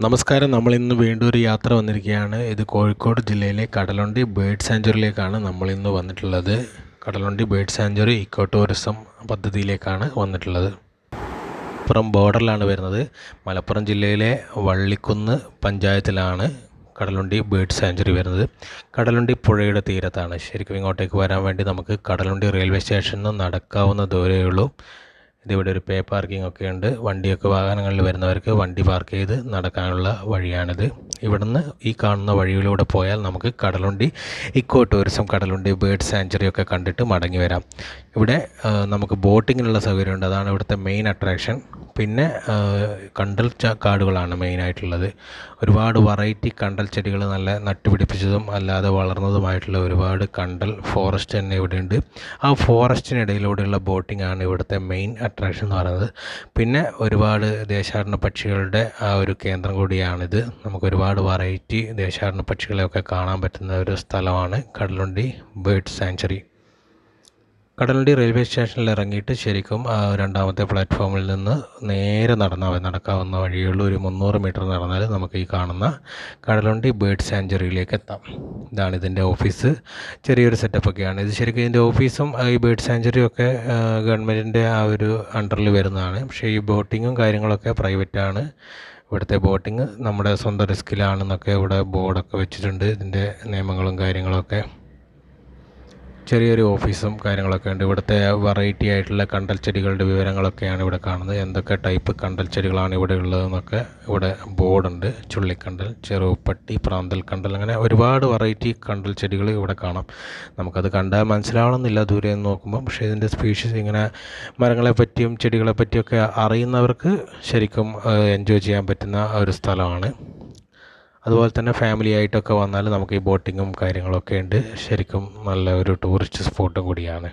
നമസ്കാരം. നമ്മൾ ഇന്ന് വീണ്ടും ഒരു യാത്ര വന്നിരിക്കുകയാണ്. ഇത് കോഴിക്കോട് ജില്ലയിലെ കടലുണ്ടി ബേർഡ് സാഞ്ചുറിയിലേക്കാണ് നമ്മൾ ഇന്ന് വന്നിട്ടുള്ളത്. Kadalundi bird sanctuary eco tourism പദ്ധതിയിലേക്കാണ് വന്നിട്ടുള്ളത്. മലപ്പുറം ബോർഡറിലാണ് വരുന്നത്. മലപ്പുറം ജില്ലയിലെ വള്ളിക്കുന്ന് പഞ്ചായത്തിലാണ് കടലുണ്ടി ബേർഡ് സാഞ്ചുറി വരുന്നത്. കടലുണ്ടി പുഴയുടെ തീരത്താണ്. ശരിക്കും ഇങ്ങോട്ടേക്ക് വരാൻ വേണ്ടി നമുക്ക് കടലുണ്ടി റെയിൽവേ സ്റ്റേഷനിൽ നിന്ന് നടക്കാവുന്ന ദൂരമേ ഉള്ളൂ. ഇതിവിടെ ഒരു പേ പാർക്കിംഗ് ഒക്കെ ഉണ്ട്. വണ്ടിയൊക്കെ വാഹനങ്ങളിൽ വരുന്നവർക്ക് വണ്ടി പാർക്ക് ചെയ്ത് നടക്കാനുള്ള വഴിയാണിത്. ഇവിടുന്ന് ഈ കാണുന്ന വഴിയിലൂടെ പോയാൽ നമുക്ക് Kadalundi eco tourism Kadalundi bird sanctuary ഒക്കെ കണ്ടിട്ട് മടങ്ങി വരാം. ഇവിടെ നമുക്ക് ബോട്ടിങ്ങിനുള്ള സൗകര്യമുണ്ട്. അതാണ് ഇവിടുത്തെ മെയിൻ അട്രാക്ഷൻ. പിന്നെ കണ്ടൽ കാടുകളാണ് മെയിനായിട്ടുള്ളത് ഒരുപാട് വെറൈറ്റി കണ്ടൽ ചെടികൾ നല്ല നട്ടുപിടിപ്പിച്ചതും അല്ലാതെ വളർന്നതുമായിട്ടുള്ള ഒരുപാട് കണ്ടൽ ഫോറസ്റ്റ് തന്നെ ഇവിടെയുണ്ട്. ആ ഫോറസ്റ്റിനിടയിലൂടെയുള്ള ബോട്ടിംഗ് ആണ് ഇവിടുത്തെ മെയിൻ അട്രാക്ഷൻ എന്ന് പറയുന്നത്. പിന്നെ ഒരുപാട് ദേശാടന പക്ഷികളുടെ ആ ഒരു കേന്ദ്രം കൂടിയാണിത്. നമുക്ക് ഒരുപാട് വെറൈറ്റി ദേശാടന പക്ഷികളെയൊക്കെ കാണാൻ പറ്റുന്ന ഒരു സ്ഥലമാണ് Kadalundi bird sanctuary Kadalundi railway സ്റ്റേഷനിൽ ഇറങ്ങിയിട്ട് ശരിക്കും രണ്ടാമത്തെ പ്ലാറ്റ്ഫോമിൽ നിന്ന് നേരെ നടന്നാൽ നടക്കാവുന്ന വഴിയുള്ള ഒരു മുന്നൂറ് മീറ്റർ നടന്നാൽ നമുക്ക് ഈ കാണുന്ന കടലുണ്ടി ബേർഡ് സാഞ്ചുറിയിലേക്ക് എത്താം. ഇതാണ് ഇതിന്റെ ഓഫീസ് ചെറിയൊരു സെറ്റപ്പൊക്കെയാണ് ഇത് ശരിക്കും ഇതിന്റെ ഓഫീസും ഈ ബേർഡ് സാഞ്ചുറിയും ഒക്കെ ഗവൺമെന്റിന്റെ ആ ഒരു അണ്ടറിൽ വരുന്നതാണ്. പക്ഷേ ഈ ബോട്ടിങ്ങും കാര്യങ്ങളൊക്കെ പ്രൈവറ്റാണ് ഇവിടുത്തെ ബോട്ടിങ് നമ്മുടെ സ്വന്തം റിസ്കിലാണെന്നൊക്കെ ഇവിടെ ബോർഡൊക്കെ വെച്ചിട്ടുണ്ട്. ഇതിന്റെ നിയമങ്ങളും കാര്യങ്ങളൊക്കെ. ചെറിയൊരു ഓഫീസും കാര്യങ്ങളൊക്കെ ഉണ്ട്. ഇവിടുത്തെ വെറൈറ്റി ആയിട്ടുള്ള കണ്ടൽ ചെടികളുടെ വിവരങ്ങളൊക്കെയാണ് ഇവിടെ കാണുന്നത്. എന്തൊക്കെ ടൈപ്പ് കണ്ടൽ ചെടികളാണ് ഇവിടെ ഉള്ളതെന്നൊക്കെ ഇവിടെ ബോർഡുണ്ട് ചുള്ളിക്കണ്ടൽ ചെറുപ്പട്ടി പ്രാന്തൽ കണ്ടൽ അങ്ങനെ ഒരുപാട് വെറൈറ്റി കണ്ടൽ ചെടികൾ ഇവിടെ കാണാം. നമുക്കത് കണ്ടാൽ മനസ്സിലാവണമെന്നില്ല ദൂരെ നിന്ന് നോക്കുമ്പോൾ പക്ഷേ ഇതിന്റെ സ്പീഷീസ് ഇങ്ങനെ മരങ്ങളെ പറ്റിയും ചെടികളെ പറ്റിയൊക്കെ അറിയുന്നവർക്ക് ശരിക്കും എൻജോയ് ചെയ്യാൻ പറ്റുന്ന ഒരു സ്ഥലമാണ്. അതുപോലെ തന്നെ ഫാമിലി ആയിട്ടൊക്കെ വന്നാൽ നമുക്ക് ഈ ബോട്ടിങ്ങും കാര്യങ്ങളൊക്കെ ഉണ്ട്. ശരിക്കും നല്ല ഒരു ടൂറിസ്റ്റ് സ്പോട്ടും കൂടിയാണ്.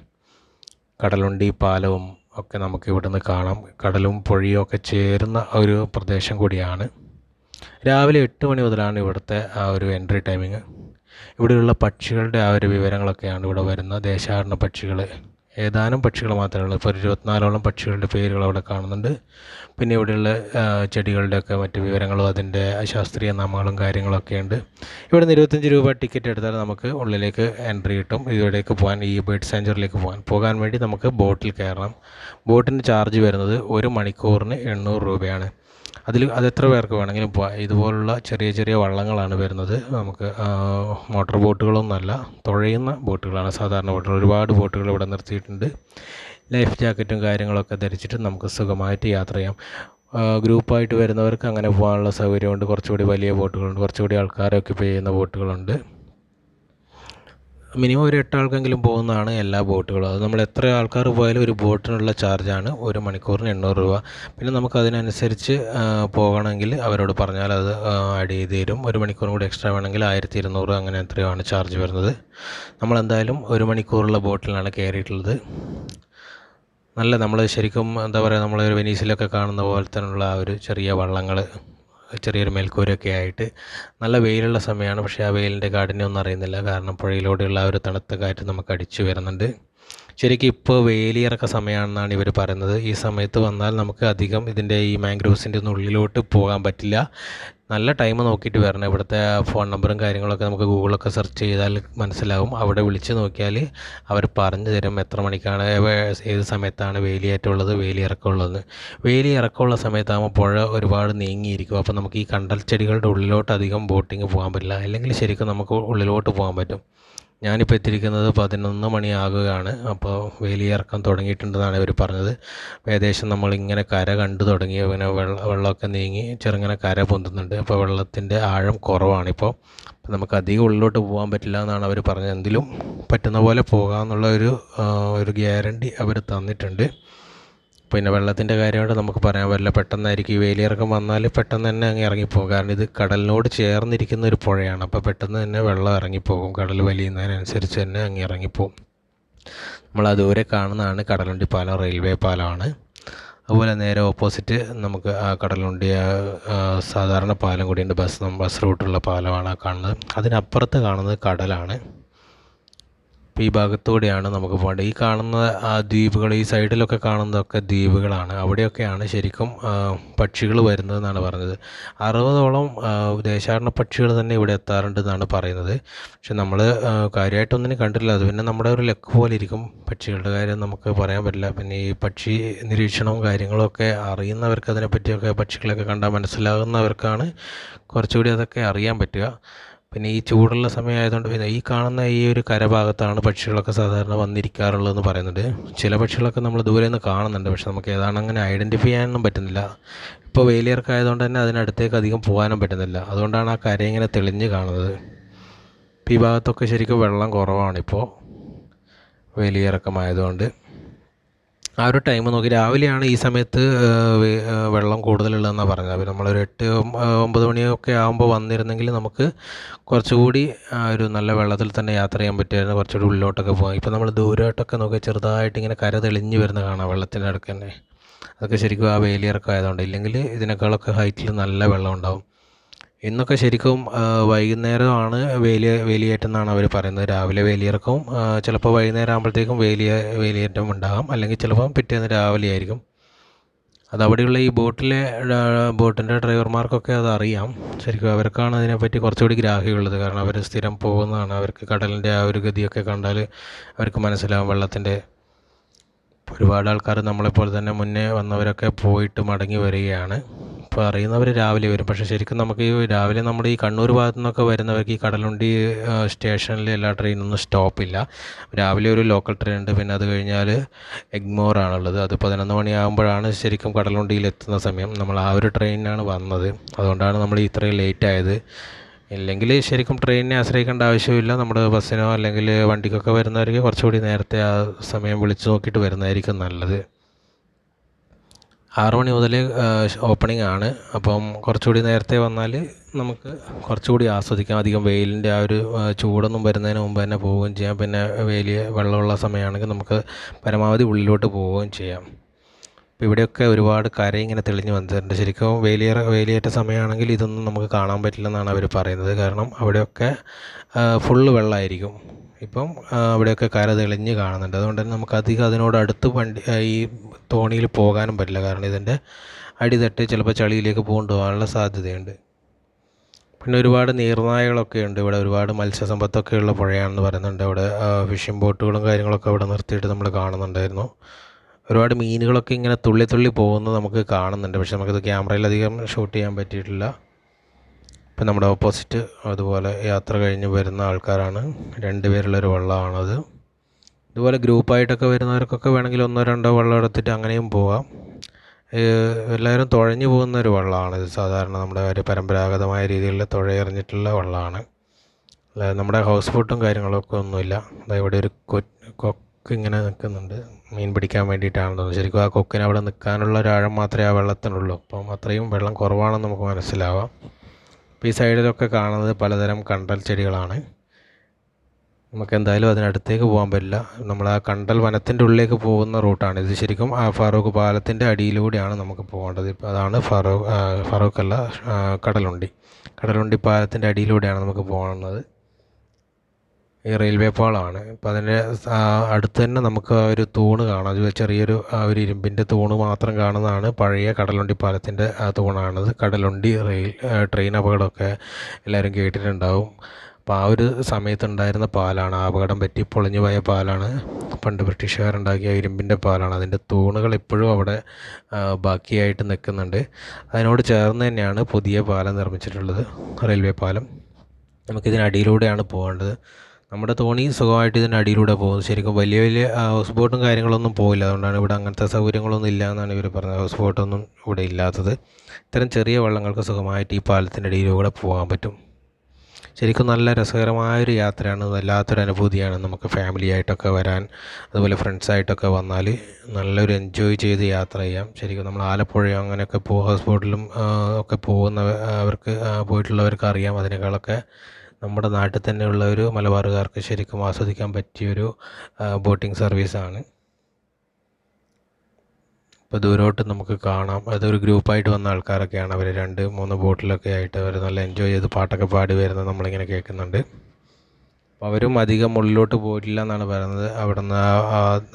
കടലുണ്ടി പാലവും ഒക്കെ നമുക്ക് ഇവിടുന്ന് കാണാം. കടലും പുഴയും ഒക്കെ ചേരുന്ന ഒരു പ്രദേശം കൂടിയാണ്. രാവിലെ എട്ട് മണി മുതലാണ് ഇവിടുത്തെ ആ ഒരു എൻട്രി ടൈമിങ് ഇവിടെയുള്ള പക്ഷികളുടെ ആ ഒരു വിവരങ്ങളൊക്കെയാണ് ഇവിടെ വരുന്ന ദേശാടന പക്ഷികൾ ഏതാനും പക്ഷികൾ മാത്രമേ ഉള്ളൂ. ഇപ്പോൾ ഒരു ഇരുപത്തിനാലോളം പക്ഷികളുടെ പേരുകൾ അവിടെ കാണുന്നുണ്ട്. പിന്നെ ഇവിടെയുള്ള ചെടികളുടെയൊക്കെ മറ്റ് വിവരങ്ങളും അതിന്റെ ശാസ്ത്രീയ നാമങ്ങളും കാര്യങ്ങളൊക്കെ ഉണ്ട്. ഇവിടെ നിന്ന് ഇരുപത്തഞ്ച് രൂപ ടിക്കറ്റ് എടുത്താൽ നമുക്ക് ഉള്ളിലേക്ക് എൻട്രി കിട്ടും. ഇവിടേക്ക് പോകാൻ ഈ ബേർഡ് സാഞ്ചുറിയിലേക്ക് പോകാൻ. പോകാൻ വേണ്ടി നമുക്ക് ബോട്ടിൽ കയറണം. ബോട്ടിന്റെ ചാർജ് വരുന്നത് ഒരു മണിക്കൂറിന് എണ്ണൂറ് രൂപയാണ്. അതിൽ അത് എത്ര പേർക്ക് വേണമെങ്കിലും പോകാം ഇതുപോലുള്ള ചെറിയ ചെറിയ വള്ളങ്ങളാണ് വരുന്നത്. നമുക്ക് മോട്ടോർ ബോട്ടുകളൊന്നുമല്ല തുഴയുന്ന ബോട്ടുകളാണ്. സാധാരണ ബോട്ടുകൾ. ഒരുപാട് ബോട്ടുകൾ ഇവിടെ നിർത്തിയിട്ടുണ്ട്. ലൈഫ് ജാക്കറ്റും കാര്യങ്ങളൊക്കെ ധരിച്ചിട്ട് നമുക്ക് സുഖമായിട്ട് യാത്ര ചെയ്യാം. ഗ്രൂപ്പായിട്ട് വരുന്നവർക്ക് അങ്ങനെ പോകാനുള്ള സൗകര്യമുണ്ട്. കുറച്ചുകൂടി വലിയ ബോട്ടുകളുണ്ട്. കുറച്ചുകൂടി ആൾക്കാരൊക്കെ ഓക്യുപ്പൈ ചെയ്യുന്ന ബോട്ടുകളുണ്ട്. മിനിമം ഒരു എട്ട് ആൾക്കെങ്കിലും പോകുന്നതാണ് എല്ലാ ബോട്ടുകളും. അത് നമ്മൾ എത്ര ആൾക്കാർ പോയാലും ഒരു ബോട്ടിനുള്ള ചാർജാണ്. ഒരു മണിക്കൂറിന് എണ്ണൂറ് രൂപ. പിന്നെ നമുക്ക് അതിനനുസരിച്ച് പോകണമെങ്കിൽ അവരോട് പറഞ്ഞാൽ അത് ആഡ് ചെയ്ത് തരും ഒരു മണിക്കൂറും കൂടി എക്സ്ട്രാ വേണമെങ്കിൽ ആയിരത്തി ഇരുന്നൂറ് അങ്ങനെ എത്രയാണ് ചാർജ് വരുന്നത്. നമ്മളെന്തായാലും ഒരു മണിക്കൂറുള്ള ബോട്ടിലാണ് കയറിയിട്ടുള്ളത്. നല്ല നമ്മൾ ശരിക്കും എന്താ പറയുക നമ്മൾ വെനീസിലൊക്കെ കാണുന്ന പോലെ തന്നെയുള്ള ആ ഒരു ചെറിയ വള്ളങ്ങൾ ചെറിയൊരു മേൽക്കൂരയൊക്കെ ആയിട്ട് നല്ല വെയിലുള്ള സമയമാണ് പക്ഷേ ആ വെയിലിന്റെ കാഠിന്യം ഒന്നും അറിയുന്നില്ല. കാരണം പുഴയിലൂടെയുള്ള ആ ഒരു തണുത്ത കാറ്റ് നമുക്ക് അടിച്ചു വരുന്നുണ്ട്. ശരിക്കും ഇപ്പോൾ വേലിയിറക്ക സമയമാണെന്നാണ് ഇവർ പറയുന്നത്. ഈ സമയത്ത് വന്നാൽ നമുക്ക് അധികം ഇതിന്റെ ഈ മാംഗ്രോവ്സിന്റെ ഉള്ളിലോട്ട് പോകാൻ പറ്റില്ല. നല്ല ടൈം നോക്കിയിട്ട് വരണം. ഇവിടുത്തെ ഫോൺ നമ്പറും കാര്യങ്ങളൊക്കെ നമുക്ക് ഗൂഗിളൊക്കെ സെർച്ച് ചെയ്താൽ മനസ്സിലാവും. അവിടെ വിളിച്ച് നോക്കിയാൽ അവർ പറഞ്ഞു തരും എത്ര മണിക്കാണ് ഏത് സമയത്താണ് വേലിയേറ്റമുള്ളത് വേലി ഇറക്കമുള്ള സമയത്താകുമ്പോൾ പുഴ ഒരുപാട് നീങ്ങിയിരിക്കും. അപ്പോൾ നമുക്ക് ഈ കണ്ടൽ ചെടികളുടെ ഉള്ളിലോട്ട് അധികം ബോട്ടിങ് പോകാൻ പറ്റില്ല. അല്ലെങ്കിൽ ശരിക്കും നമുക്ക് ഉള്ളിലോട്ട് പോകാൻ പറ്റും. ഞാനിപ്പോൾ എത്തിയിരിക്കുന്നത് പതിനൊന്ന് മണിയാകുകയാണ്. അപ്പോൾ വേലിയിറക്കം തുടങ്ങിയിട്ടുണ്ടെന്നാണ് ഇവർ പറഞ്ഞത്. ഏകദേശം നമ്മളിങ്ങനെ കര കണ്ടു തുടങ്ങി. പിന്നെ വെള്ളം വെള്ളമൊക്കെ നീങ്ങി ചെറുങ്ങനെ കര പൊന്തുന്നുണ്ട്. അപ്പോൾ വെള്ളത്തിന്റെ ആഴം കുറവാണിപ്പോൾ അപ്പോൾ നമുക്ക് അധികം ഉള്ളിലോട്ട് പോകാൻ പറ്റില്ല എന്നാണ് അവർ പറഞ്ഞത്. എന്തിലും പറ്റുന്ന പോലെ പോകാമെന്നുള്ള ഒരു ഒരു ഗ്യാരണ്ടി അവർ തന്നിട്ടുണ്ട്. പിന്നെ വെള്ളത്തിന്റെ കാര്യമായിട്ട് നമുക്ക് പറയാൻ പറ്റില്ല. പെട്ടെന്നായിരിക്കും ഈ വേലിയിറക്കം വന്നാൽ പെട്ടെന്ന് തന്നെ അങ്ങ് ഇറങ്ങിപ്പോകും. കാരണം ഇത് കടലിനോട് ചേർന്നിരിക്കുന്ന ഒരു പുഴയാണ്. അപ്പോൾ പെട്ടെന്ന് തന്നെ വെള്ളം ഇറങ്ങിപ്പോകും. കടൽ വലിയുന്നതിനനുസരിച്ച് തന്നെ അങ്ങ് ഇറങ്ങിപ്പോകും. നമ്മൾ അതുവരെ കാണുന്നതാണ് കടലുണ്ടി പാലം റെയിൽവേ പാലമാണ്. അതുപോലെ നേരെ ഓപ്പോസിറ്റ് നമുക്ക് ആ കടലുണ്ടി സാധാരണ പാലം കൂടിയുണ്ട്. ബസ് ബസ് റൂട്ടുള്ള പാലമാണ് കാണുന്നത്. അതിനപ്പുറത്ത് കാണുന്നത് കടലാണ്. ഈ ഭാഗത്തൂടെയാണ് നമുക്ക് പോകേണ്ടത്. ഈ കാണുന്ന ആ ദ്വീപുകൾ ഈ സൈഡിലൊക്കെ കാണുന്നതൊക്കെ ദ്വീപുകളാണ്. അവിടെയൊക്കെയാണ് ശരിക്കും പക്ഷികൾ വരുന്നത് എന്നാണ് പറഞ്ഞത്. അറുപതോളം ദേശാടന പക്ഷികൾ തന്നെ ഇവിടെ എത്താറുണ്ട് എന്നാണ് പറയുന്നത്. പക്ഷെ നമ്മൾ കാര്യമായിട്ടൊന്നിനും കണ്ടില്ല അത് പിന്നെ നമ്മുടെ ഒരു ലക്ക് പോലെ ഇരിക്കും പക്ഷികളുടെ കാര്യം നമുക്ക് പറയാൻ പറ്റില്ല. പിന്നെ ഈ പക്ഷി നിരീക്ഷണവും കാര്യങ്ങളൊക്കെ അറിയുന്നവർക്ക് അതിനെപ്പറ്റിയൊക്കെ പക്ഷികളൊക്കെ കണ്ടാൽ മനസ്സിലാകുന്നവർക്കാണ് കുറച്ചുകൂടി അതൊക്കെ അറിയാൻ പറ്റുക. പിന്നെ ഈ ചൂടുള്ള സമയമായതുകൊണ്ട് പിന്നെ ഈ കാണുന്ന ഈ ഒരു കരഭാഗത്താണ് പക്ഷികളൊക്കെ സാധാരണ വന്നിരിക്കാറുള്ളതെന്ന് പറയുന്നുണ്ട്. ചില പക്ഷികളൊക്കെ നമ്മൾ ദൂരെ നിന്ന് കാണുന്നുണ്ട്. പക്ഷെ നമുക്ക് ഏതാണ് അങ്ങനെ ഐഡന്റിഫൈ ചെയ്യാനൊന്നും പറ്റുന്നില്ല. ഇപ്പോൾ വേലിയർക്കായതുകൊണ്ട് തന്നെ അതിനടുത്തേക്ക് അധികം പോകാനും പറ്റുന്നില്ല. അതുകൊണ്ടാണ് ആ കര ഇങ്ങനെ തെളിഞ്ഞ് കാണുന്നത്. ഈ ഭാഗത്തൊക്കെ ശരിക്കും വെള്ളം കുറവാണിപ്പോൾ. വേലിയിറക്കമായതുകൊണ്ട് ആ ഒരു ടൈം നോക്കി. രാവിലെയാണ് ഈ സമയത്ത് വെള്ളം കൂടുതലുള്ളതെന്നാണ് പറഞ്ഞത്. അപ്പോൾ നമ്മളൊരു എട്ട് ഒമ്പത് മണിയൊക്കെ ആകുമ്പോൾ വന്നിരുന്നെങ്കിൽ നമുക്ക് കുറച്ചുകൂടി ഒരു നല്ല വെള്ളത്തിൽ തന്നെ യാത്ര ചെയ്യാൻ പറ്റുമായിരുന്നു. കുറച്ചുകൂടി ഉള്ളിലോട്ടൊക്കെ പോകാം ഇപ്പോൾ നമ്മൾ ദൂരോട്ടൊക്കെ നോക്കി ചെറുതായിട്ട് ഇങ്ങനെ കര തെളിഞ്ഞു വരുന്ന കാണാം വെള്ളത്തിന്റെ അടുക്ക് തന്നെ അതൊക്കെ ശരിക്കും ആ വേലിയിറക്കം ആയതുകൊണ്ട് ഇല്ലെങ്കിൽ ഇതിനേക്കാളൊക്കെ ഹൈറ്റിൽ നല്ല വെള്ളം ഉണ്ടാവും. ഇന്നൊക്കെ ശരിക്കും വൈകുന്നേരമാണ് വേലി വേലിയേറ്റം എന്നാണ് അവർ പറയുന്നത്. രാവിലെ വേലിയിറക്കവും ചിലപ്പോൾ വൈകുന്നേരം ആകുമ്പോഴത്തേക്കും വേലിയ വേലിയേറ്റം ഉണ്ടാകാം. അല്ലെങ്കിൽ ചിലപ്പം പിറ്റേന്ന് രാവിലെ ആയിരിക്കും. അത് അവിടെയുള്ള ഈ ബോട്ടിലെ ബോട്ടിന്റെ ഡ്രൈവർമാർക്കൊക്കെ അത് അറിയാം. ശരിക്കും അവർക്കാണ് അതിനെപ്പറ്റി കുറച്ചുകൂടി ഗ്രാഹ്യമുള്ളത്. കാരണം അവർ സ്ഥിരം പോകുന്നതാണ്. അവർക്ക് കടലിന്റെ ആ ഒരു ഗതിയൊക്കെ കണ്ടാൽ അവർക്ക് മനസ്സിലാവും വെള്ളത്തിന്റെ ഒരുപാട് ആൾക്കാർ നമ്മളെപ്പോലെ തന്നെ മുന്നേ വന്നവരൊക്കെ പോയിട്ട് മടങ്ങി വരികയാണ്. ഇപ്പോൾ അറിയുന്നവർ രാവിലെ വരും. പക്ഷേ ശരിക്കും നമുക്ക് ഈ രാവിലെ നമ്മുടെ ഈ കണ്ണൂർ ഭാഗത്തു നിന്നൊക്കെ വരുന്നവർക്ക് ഈ കടലുണ്ടി സ്റ്റേഷനിൽ എല്ലാ ട്രെയിനൊന്നും സ്റ്റോപ്പില്ല രാവിലെ ഒരു ലോക്കൽ ട്രെയിൻ ഉണ്ട്. പിന്നെ അത് കഴിഞ്ഞാൽ എഗ്മോർ ആണുള്ളത്. അത് പതിനൊന്ന് മണിയാകുമ്പോഴാണ് ശരിക്കും കടലുണ്ടിയിൽ എത്തുന്ന സമയം. നമ്മൾ ആ ഒരു ട്രെയിനിനാണ് വന്നത്. അതുകൊണ്ടാണ് നമ്മൾ ഇത്രയും ലേറ്റ് ആയത്. ഇല്ലെങ്കിൽ ശരിക്കും ട്രെയിനിനെ ആശ്രയിക്കേണ്ട ആവശ്യമില്ല. നമ്മുടെ ബസ്സിനോ അല്ലെങ്കിൽ വണ്ടിക്കൊക്കെ വരുന്നവർക്ക് കുറച്ചുകൂടി നേരത്തെ ആ സമയം വിളിച്ചു നോക്കിയിട്ട് വരുന്നതായിരിക്കും നല്ലത്. ആറ് മണി മുതൽ ഓപ്പണിംഗ് ആണ്. അപ്പം കുറച്ചുകൂടി നേരത്തെ വന്നാൽ നമുക്ക് കുറച്ചുകൂടി ആസ്വദിക്കാം. അധികം വെയിലിന്റെ ആ ഒരു ചൂടൊന്നും വരുന്നതിന് മുമ്പ് തന്നെ പോവുകയും ചെയ്യാം. പിന്നെ വലിയ വെള്ളമുള്ള സമയമാണെങ്കിൽ നമുക്ക് പരമാവധി ഉള്ളിലോട്ട് പോവുകയും ചെയ്യാം. ഇപ്പോൾ ഇവിടെയൊക്കെ ഒരുപാട് കര ഇങ്ങനെ തെളിഞ്ഞ് വന്നിട്ടുണ്ട്. ശരിക്കും വേലിയേറ വേലിയേറ്റ സമയമാണെങ്കിൽ ഇതൊന്നും നമുക്ക് കാണാൻ പറ്റില്ലെന്നാണ് അവർ പറയുന്നത്. കാരണം അവിടെയൊക്കെ ഫുള്ള് വെള്ളമായിരിക്കും ഇപ്പം അവിടെയൊക്കെ കര തെളിഞ്ഞ് കാണുന്നുണ്ട്. അതുകൊണ്ട് തന്നെ നമുക്ക് അധികം അതിനോട് അടുത്ത് വണ്ടി ഈ തോണിയിൽ പോകാനും പറ്റില്ല. കാരണം ഇതിന്റെ അടി ചിലപ്പോൾ ചളിയിലേക്ക് പൂണ്ടു പോകാനുള്ള സാധ്യതയുണ്ട്. പിന്നെ ഒരുപാട് നീർനായകളൊക്കെ ഉണ്ട്. ഇവിടെ ഒരുപാട് മത്സ്യസമ്പത്തൊക്കെ ഉള്ള പുഴയാണെന്ന് പറയുന്നുണ്ട്. അവിടെ ഫിഷിംഗ് ബോട്ടുകളും കാര്യങ്ങളൊക്കെ അവിടെ നിർത്തിയിട്ട് നമ്മൾ കാണുന്നുണ്ടായിരുന്നു. ഒരുപാട് മീനുകളൊക്കെ ഇങ്ങനെ തുള്ളി തുള്ളി പോകുന്നത് നമുക്ക് കാണുന്നുണ്ട്. പക്ഷെ നമുക്കത് ക്യാമറയിൽ അധികം ഷൂട്ട് ചെയ്യാൻ പറ്റിയിട്ടില്ല. ഇപ്പം നമ്മുടെ ഓപ്പോസിറ്റ് അതുപോലെ യാത്ര കഴിഞ്ഞ് വരുന്ന ആൾക്കാരാണ്. രണ്ട് പേരുള്ളൊരു വള്ളമാണത്. ഇതുപോലെ ഗ്രൂപ്പായിട്ടൊക്കെ വരുന്നവർക്കൊക്കെ വേണമെങ്കിൽ ഒന്നോ രണ്ടോ വള്ളം എടുത്തിട്ട് അങ്ങനെയും പോവാം എല്ലാവരും തുഴഞ്ഞു പോകുന്ന ഒരു വള്ളമാണ്. ഇത് സാധാരണ നമ്മുടെ ഒരു പരമ്പരാഗതമായ രീതിയിൽ തുഴയെറിഞ്ഞിട്ടുള്ള വള്ളമാണ്. അല്ലാതെ നമ്മുടെ ഹൗസ് ബോട്ടും കാര്യങ്ങളൊക്കെ ഒന്നുമില്ല. അതായത് ഇവിടെ ഒരു കൊക്ക് ഇങ്ങനെ നിൽക്കുന്നുണ്ട്. മീൻ പിടിക്കാൻ വേണ്ടിയിട്ടാണെന്ന് തോന്നുന്നു. ശരിക്കും ആ കൊക്കിന് അവിടെ നിൽക്കാനുള്ള ഒരു മാത്രമേ ആ വെള്ളത്തിനുള്ളൂ. അപ്പം അത്രയും വെള്ളം കുറവാണെന്ന് നമുക്ക് മനസ്സിലാവാം. ഈ സൈഡിലൊക്കെ കാണുന്നത് പലതരം കണ്ടൽ ചെടികളാണ്. നമുക്ക് എന്തായാലും അതിനടുത്തേക്ക് പോകാൻ പറ്റില്ല. നമ്മൾ ആ കണ്ടൽ വനത്തിന്റെ ഉള്ളിലേക്ക് പോകുന്ന റൂട്ടാണ് ഇത് ശരിക്കും. ആ ഫാറൂഖ് പാലത്തിന്റെ അടിയിലൂടെയാണ് നമുക്ക് പോകേണ്ടത്. ഇപ്പോൾ അതാണ് ഫാറൂഖ് ഫാറൂഖ് അല്ല കടലുണ്ടി. കടലുണ്ടി പാലത്തിന്റെ അടിയിലൂടെയാണ് നമുക്ക് പോകുന്നത്. ഈ റെയിൽവേ പാളമാണ് അപ്പോൾ അതിന്റെ അടുത്ത് തന്നെ നമുക്ക് ഒരു തൂണ് കാണാം. അത് ചെറിയൊരു ഒരു ഇരുമ്പിന്റെ തൂണ് മാത്രം കാണുന്നതാണ്. പഴയ കടലുണ്ടി പാലത്തിന്റെ ആ തൂണാണത്. കടലുണ്ടി റെയിൽ ട്രെയിൻ അപകടമൊക്കെ എല്ലാവരും കേട്ടിട്ടുണ്ടാവും. അപ്പോൾ ആ ഒരു സമയത്തുണ്ടായിരുന്ന പാലാണ്. അപകടം പറ്റി പൊളിഞ്ഞു പോയ പാലാണ്. പണ്ട് ബ്രിട്ടീഷുകാരുണ്ടാക്കിയ ഇരുമ്പിന്റെ പാലാണ്. അതിന്റെ തൂണുകൾ ഇപ്പോഴും അവിടെ ബാക്കിയായിട്ട് നിൽക്കുന്നുണ്ട്. അതിനോട് ചേർന്ന് തന്നെയാണ് പുതിയ പാലം നിർമ്മിച്ചിട്ടുള്ളത്. റെയിൽവേ പാലം. നമുക്കിതിനടിയിലൂടെയാണ് പോകേണ്ടത്. നമ്മുടെ തോണി സുഖമായിട്ട് ഇതിന്റെ അടിയിലൂടെ പോകും ശരിക്കും വലിയ വലിയ ഹൗസ് ബോട്ടും കാര്യങ്ങളൊന്നും പോയില്ല അതുകൊണ്ടാണ് ഇവിടെ അങ്ങനത്തെ സൗകര്യങ്ങളൊന്നും ഇല്ല എന്നാണ് ഇവർ പറഞ്ഞത് ഹൗസ് ബോട്ടൊന്നും ഇവിടെ ഇല്ലാത്തത്. ഇത്തരം ചെറിയ വള്ളങ്ങൾക്ക് സുഖമായിട്ട് ഈ പാലത്തിന്റെ അടിയിലൂടെ പോകാൻ പറ്റും. ശരിക്കും നല്ല രസകരമായൊരു യാത്രയാണ്. വല്ലാത്തൊരു അനുഭൂതിയാണ് നമുക്ക് ഫാമിലി ആയിട്ടൊക്കെ വരാൻ. അതുപോലെ ഫ്രണ്ട്സായിട്ടൊക്കെ വന്നാൽ നല്ലൊരു എൻജോയ് ചെയ്ത് യാത്ര ചെയ്യാം. ശരിക്കും നമ്മൾ ആലപ്പുഴയോ അങ്ങനെയൊക്കെ പോ ഹൗസ് ബോട്ടിലും ഒക്കെ പോകുന്നവർക്ക് പോയിട്ടുള്ളവർക്ക് അറിയാം അതിനേക്കാളൊക്കെ. നമ്മുടെ നാട്ടിൽ തന്നെയുള്ള ഒരു മലബാറുകാർക്ക് ശരിക്കും ആസ്വദിക്കാൻ പറ്റിയൊരു ബോട്ടിംഗ് സർവീസാണ്. ഇപ്പോൾ ദൂരോട്ട് നമുക്ക് കാണാം. അതൊരു ഗ്രൂപ്പായിട്ട് വന്ന ആൾക്കാരൊക്കെയാണ്. അവർ രണ്ട് മൂന്ന് ബോട്ടിലൊക്കെ ആയിട്ട് അവർ നല്ല എൻജോയ് ചെയ്ത് പാട്ടൊക്കെ പാടി വരുന്നത് നമ്മളിങ്ങനെ കേൾക്കുന്നുണ്ട്. അവരും അധികം ഉള്ളിലോട്ട് പോയിട്ടില്ല എന്നാണ് പറയുന്നത്. അവിടുന്ന്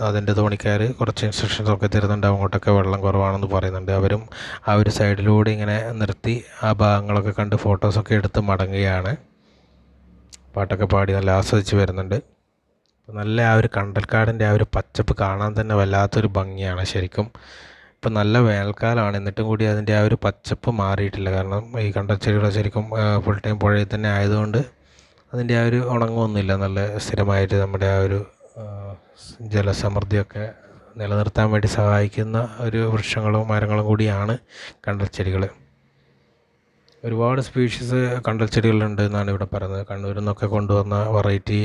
അതിന്റെ തോണിക്കാർ കുറച്ച് ഇൻസ്ട്രക്ഷൻസ് ഒക്കെ തരുന്നുണ്ട്. അങ്ങോട്ടൊക്കെ വെള്ളം കുറവാണെന്ന് പറയുന്നുണ്ട്. അവരും ആ ഒരു സൈഡിലൂടെ ഇങ്ങനെ നിർത്തി ആ ഭാഗങ്ങളൊക്കെ കണ്ട് ഫോട്ടോസൊക്കെ എടുത്ത് മടങ്ങുകയാണ്. പാട്ടൊക്കെ പാടി നല്ല ആസ്വദിച്ച് വരുന്നുണ്ട്. നല്ല ആ ഒരു കണ്ടൽക്കാടിന്റെ ആ ഒരു പച്ചപ്പ് കാണാൻ തന്നെ വല്ലാത്തൊരു ഭംഗിയാണ് ശരിക്കും. ഇപ്പം നല്ല വേനൽക്കാലമാണ്. എന്നിട്ടും കൂടി അതിന്റെ ആ ഒരു പച്ചപ്പ് മാറിയിട്ടില്ല. കാരണം ഈ കണ്ടൽ ചെടികൾ ശരിക്കും ഫുൾ ടൈം പുഴയിൽ തന്നെ ആയതുകൊണ്ട് അതിന്റെ ആ ഒരു ഉണങ്ങുമൊന്നുമില്ല നല്ല സ്ഥിരമായിട്ട് നമ്മുടെ ആ ഒരു ജലസമൃദ്ധിയൊക്കെ നിലനിർത്താൻ വേണ്ടി സഹായിക്കുന്ന ഒരു വൃക്ഷങ്ങളും മരങ്ങളും കൂടിയാണ് കണ്ടൽ ചെടികൾ ഒരുപാട് സ്പീഷീസ് കണ്ടൽ ചെടികളുണ്ട് എന്നാണ് ഇവിടെ പറയുന്നത്. കണ്ണൂരിൽ നിന്നൊക്കെ കൊണ്ടുവന്ന വെറൈറ്റി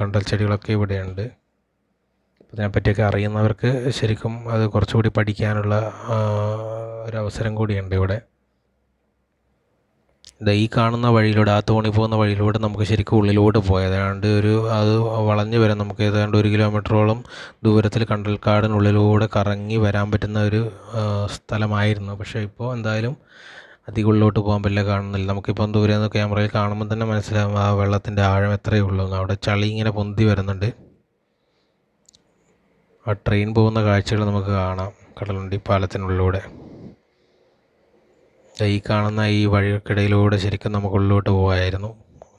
കണ്ടൽ ചെടികളൊക്കെ ഇവിടെയുണ്ട്. ഇതിനെപ്പറ്റിയൊക്കെ അറിയുന്നവർക്ക് ശരിക്കും അത് കുറച്ചുകൂടി പഠിക്കാനുള്ള ഒരു അവസരം കൂടിയുണ്ട് ഇവിടെ. ഈ കാണുന്ന വഴിയിലൂടെ ആ തോണി പോകുന്ന വഴിയിലൂടെ നമുക്ക് ശരിക്കും ഉള്ളിലൂടെ പോയി ഏതാണ്ട് ഒരു അത് വളഞ്ഞു വരാൻ നമുക്ക് ഏതാണ്ട് ഒരു കിലോമീറ്ററോളം ദൂരത്തിൽ കണ്ടൽക്കാടിനുള്ളിലൂടെ കറങ്ങി വരാൻ പറ്റുന്ന ഒരു സ്ഥലമായിരുന്നു. പക്ഷേ ഇപ്പോൾ എന്തായാലും അധികം ഉള്ളിലോട്ട് പോകാൻ പറ്റില്ല. കാണുന്നില്ല നമുക്കിപ്പം ദൂരെ നിന്ന് ക്യാമറയിൽ കാണുമ്പോൾ തന്നെ മനസ്സിലാവും ആ വെള്ളത്തിന്റെ ആഴം എത്രയേ ഉള്ളൂ. അവിടെ ചളി ഇങ്ങനെ പൊന്തി വരുന്നുണ്ട്. ആ ട്രെയിൻ പോകുന്ന കാഴ്ചകൾ നമുക്ക് കാണാം. കടലുണ്ടി പാലത്തിനുള്ളിലൂടെ. ഈ കാണുന്ന ഈ വഴികൾക്കിടയിലൂടെ ശരിക്കും നമുക്ക് ഉള്ളിലോട്ട് പോകാമായിരുന്നു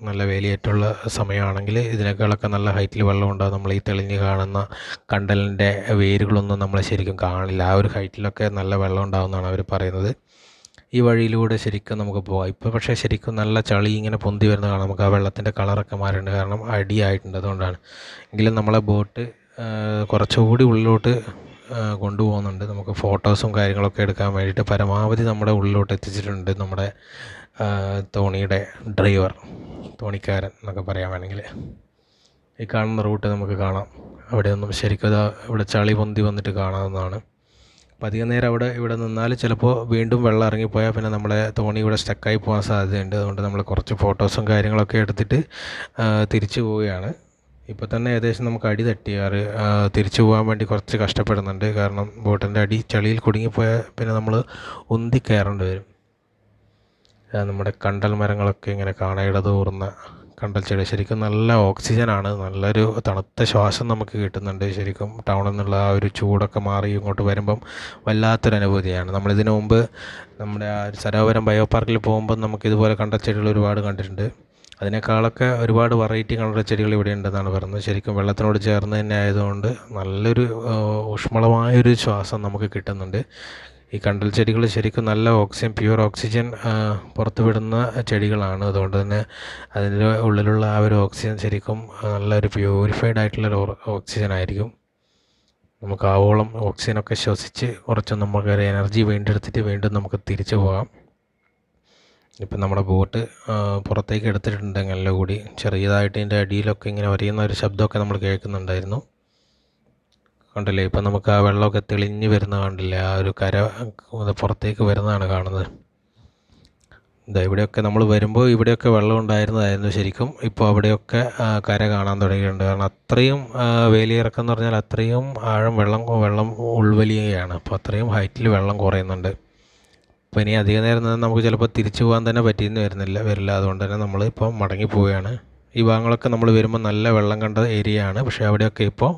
നല്ല വേലിയേറ്റുള്ള സമയമാണെങ്കിൽ ഇതിനേക്കാളൊക്കെ നല്ല ഹൈറ്റിൽ വെള്ളം ഉണ്ടാകും നമ്മൾ ഈ തെളിഞ്ഞ് കാണുന്ന കണ്ടലിന്റെ വേരുകളൊന്നും നമ്മൾ ശരിക്കും കാണില്ല. ആ ഒരു ഹൈറ്റിലൊക്കെ നല്ല വെള്ളം ഉണ്ടാകുമെന്നാണ് അവർ പറയുന്നത്. ഈ വഴിയിലൂടെ ശരിക്കും നമുക്ക് പോകാം. ഇപ്പോൾ പക്ഷേ ശരിക്കും നല്ല ചളി ഇങ്ങനെ പൊന്തി വരുന്ന കാണാം. നമുക്ക് ആ വെള്ളത്തിന്റെ കളറൊക്കെ മാറിയിട്ടുണ്ട് കാരണം അടിയായിട്ടുണ്ട് അതുകൊണ്ടാണ്. എങ്കിലും നമ്മളെ ബോട്ട് കുറച്ചുകൂടി ഉള്ളിലോട്ട് കൊണ്ടുപോകുന്നുണ്ട്. നമുക്ക് ഫോട്ടോസും കാര്യങ്ങളൊക്കെ എടുക്കാൻ വേണ്ടിയിട്ട് പരമാവധി നമ്മുടെ ഉള്ളിലോട്ട് എത്തിച്ചിട്ടുണ്ട് നമ്മുടെ തോണിയുടെ ഡ്രൈവർ തോണിക്കാരൻ എന്നൊക്കെ പറയാൻ വേണമെങ്കിൽ. ഈ കാണുന്ന റൂട്ട് നമുക്ക് കാണാം. അവിടെയൊന്നും ശരിക്കും ഇവിടെ ചളി പൊന്തി വന്നിട്ട് കാണാവുന്നതാണ്. അപ്പോൾ അധികം നേരം അവിടെ ഇവിടെ നിന്നാൽ ചിലപ്പോൾ വീണ്ടും വെള്ളം ഇറങ്ങിപ്പോയാൽ പിന്നെ നമ്മളെ തോണി ഇവിടെ സ്റ്റക്കായി പോകാൻ സാധ്യതയുണ്ട്. അതുകൊണ്ട് നമ്മൾ കുറച്ച് ഫോട്ടോസും കാര്യങ്ങളൊക്കെ എടുത്തിട്ട് തിരിച്ചു പോവുകയാണ്. ഇപ്പോൾ തന്നെ ഏകദേശം നമുക്ക് അടി തട്ടിയാറ്. തിരിച്ചു പോകാൻ വേണ്ടി കുറച്ച് കഷ്ടപ്പെടുന്നുണ്ട്. കാരണം ബോട്ടിന്റെ അടി ചളിയിൽ കുടുങ്ങിപ്പോയാൽ പിന്നെ നമ്മൾ ഉന്തി കയറേണ്ടി വരും. നമ്മുടെ കണ്ടൽ മരങ്ങളൊക്കെ ഇങ്ങനെ കാണാൻ ഇടതൂർന്ന കണ്ടൽ ചെടി ശരിക്കും നല്ല ഓക്സിജനാണ്. നല്ലൊരു തണുത്ത ശ്വാസം നമുക്ക് കിട്ടുന്നുണ്ട് ശരിക്കും. ടൗണിൽ നിന്നുള്ള ആ ഒരു ചൂടൊക്കെ മാറി ഇങ്ങോട്ട് വരുമ്പം വല്ലാത്തൊരു അനുഭൂതിയാണ്. നമ്മളിതിനു മുമ്പ് നമ്മുടെ ആ സരോവരം ബയോ പാർക്കിൽ പോകുമ്പോൾ നമുക്ക് ഇതുപോലെ കണ്ടൽ ചെടികൾ ഒരുപാട് കണ്ടിട്ടുണ്ട്. അതിനേക്കാളൊക്കെ ഒരുപാട് വെറൈറ്റി കണ്ടൽ ചെടികൾ ഇവിടെ ഉണ്ടെന്നാണ് പറയുന്നത്. ശരിക്കും വെള്ളത്തിനോട് ചേർന്ന് തന്നെ ആയതുകൊണ്ട് നല്ലൊരു ഊഷ്മളമായൊരു ശ്വാസം നമുക്ക് കിട്ടുന്നുണ്ട്. ഈ കണ്ടൽ ചെടികൾ ശരിക്കും നല്ല ഓക്സിജൻ പ്യുവർ ഓക്സിജൻ പുറത്തുവിടുന്ന ചെടികളാണ്. അതുകൊണ്ട് തന്നെ അതിന്റെ ഉള്ളിലുള്ള ആ ഒരു ഓക്സിജൻ ശരിക്കും നല്ലൊരു പ്യൂരിഫൈഡ് ആയിട്ടുള്ള ഒരു ഓക്സിജൻ ആയിരിക്കും. നമുക്ക് ആവോളം ഓക്സിജനൊക്കെ ശ്വസിച്ച് കുറച്ച് നമുക്കൊരു എനർജി വീണ്ടെടുത്തിട്ട് വീണ്ടും നമുക്ക് തിരിച്ചു പോകാം. ഇപ്പം നമ്മുടെ ബോട്ട് പുറത്തേക്ക് എടുത്തിട്ടുണ്ടെങ്കിൽ കൂടി ചെറിയതായിട്ട് ഇതിന്റെ അടിയിലൊക്കെ ഇങ്ങനെ വരിയുന്ന ഒരു ശബ്ദമൊക്കെ നമ്മൾ കേൾക്കുന്നുണ്ടായിരുന്നു. കണ്ടില്ലേ? ഇപ്പം നമുക്ക് ആ വെള്ളമൊക്കെ തെളിഞ്ഞു വരുന്ന കണ്ടില്ലേ? ആ ഒരു കര പുറത്തേക്ക് വരുന്നതാണ് കാണുന്നത്. ഇതാ ഇവിടെയൊക്കെ നമ്മൾ വരുമ്പോൾ ഇവിടെയൊക്കെ വെള്ളം ഉണ്ടായിരുന്നതായിരുന്നു ശരിക്കും. ഇപ്പോൾ അവിടെയൊക്കെ കര കാണാൻ തുടങ്ങിയിട്ടുണ്ട്. കാരണം അത്രയും വേലിയിറക്കം എന്ന് പറഞ്ഞാൽ അത്രയും ആഴം വെള്ളം വെള്ളം ഉൾവലിയുകയാണ്. അപ്പോൾ അത്രയും ഹൈറ്റിൽ വെള്ളം കുറയുന്നുണ്ട്. അപ്പോൾ ഇനി അധിക നേരം നമുക്ക് ചിലപ്പോൾ തിരിച്ചു പോകാൻ തന്നെ പറ്റിയെന്ന് വരുന്നില്ല വരില്ല. അതുകൊണ്ട് തന്നെ നമ്മൾ ഇപ്പോൾ മടങ്ങി പോവുകയാണ്. ഈ ഭാഗങ്ങളൊക്കെ നമ്മൾ വരുമ്പോൾ നല്ല വെള്ളം കണ്ട ഏരിയ ആണ് പക്ഷേ അവിടെയൊക്കെ ഇപ്പോൾ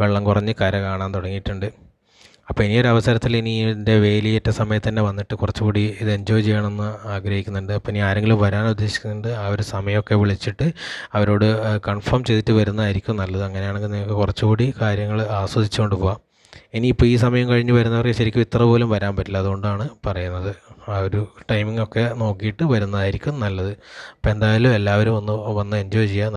വെള്ളം കുറഞ്ഞ് കര കാണാൻ തുടങ്ങിയിട്ടുണ്ട്. അപ്പോൾ ഇനി ഒരു അവസരത്തിൽ ഇനി ഇതിന്റെ വേലിയേറ്റ സമയത്ത് തന്നെ വന്നിട്ട് കുറച്ചുകൂടി ഇത് എൻജോയ് ചെയ്യണമെന്ന് ആഗ്രഹിക്കുന്നുണ്ട്. അപ്പോൾ ഇനി ആരെങ്കിലും വരാൻ ഉദ്ദേശിക്കുന്നുണ്ട് ആ ഒരു സമയമൊക്കെ വിളിച്ചിട്ട് അവരോട് കൺഫേം ചെയ്തിട്ട് വരുന്നതായിരിക്കും നല്ലത്. അങ്ങനെയാണെങ്കിൽ നിങ്ങൾക്ക് കുറച്ചുകൂടി കാര്യങ്ങൾ ആസ്വദിച്ചുകൊണ്ട് പോകാം ഇനിയിപ്പോൾ ഈ സമയം കഴിഞ്ഞ് വരുന്നവർക്ക് ശരിക്കും ഇത്ര പോലും വരാൻ പറ്റില്ല. അതുകൊണ്ടാണ് പറയുന്നത്. ആ ഒരു ടൈമിംഗ് ഒക്കെ നോക്കിയിട്ട് വരുന്നതായിരിക്കും നല്ലത്. അപ്പോൾ എന്തായാലും എല്ലാവരും ഒന്ന് വന്ന് എൻജോയ് ചെയ്യുക